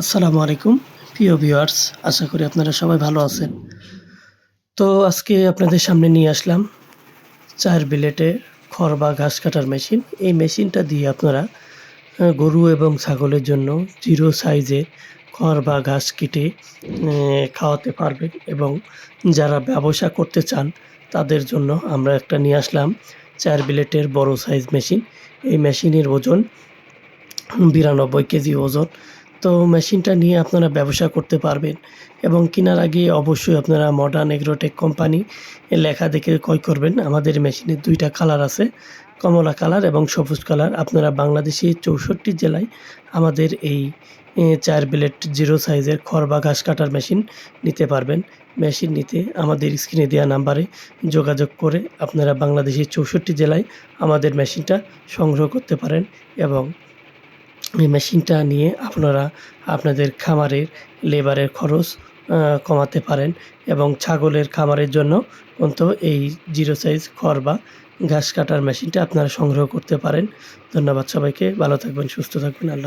আসসালামু আলাইকুম, প্রিয় ভিউয়ার্স, আশা করি আপনারা সবাই ভালো আছেন। তো আজকে আপনাদের সামনে নিয়ে আসলাম চার বিলেটে খড় বা ঘাস কাটার মেশিন এই মেশিনটা দিয়ে আপনারা গরু এবং ছাগলের জন্য জিরো সাইজে খড় বা ঘাস কেটে খাওয়াতে পারবেন এবং যারা ব্যবসা করতে চান, তাদের জন্য আমরা একটা নিয়ে আসলাম চার বিলেটের বড় সাইজ মেশিন এই মেশিনের ওজন বিরানব্বই কেজি ওজন। তো মেশিনটা নিয়ে আপনারা ব্যবসা করতে পারবেন এবং কেনার আগে অবশ্যই আপনারা মডার্ন এগ্রোটেক কোম্পানি লেখা দেখে ক্রয় করবেন। আমাদের মেশিনের দুইটা কালার আছে, কমলা কালার এবং সবুজ কালার আপনারা বাংলাদেশে চৌষট্টি জেলায় আমাদের এই চার ব্লেড জিরো সাইজের খড় বা ঘাস কাটার মেশিন নিতে পারবেন। মেশিন নিতে আমাদের স্ক্রিনে দেওয়া নাম্বারে যোগাযোগ করে আপনারা বাংলাদেশের চৌষট্টি জেলায় আমাদের মেশিনটা সংগ্রহ করতে পারেন এবং এই মেশিনটা নিয়ে আপনারা আপনাদের খামারের লেবারের খরচ কমাতে পারেন এবং ছাগলের খামারের জন্য অন্তত এই জিরো সাইজ খড় বা ঘাস কাটার মেশিনটা আপনারা সংগ্রহ করতে পারেন। ধন্যবাদ সবাইকে, ভালো থাকবেন, সুস্থ থাকবেন, আল্লাহ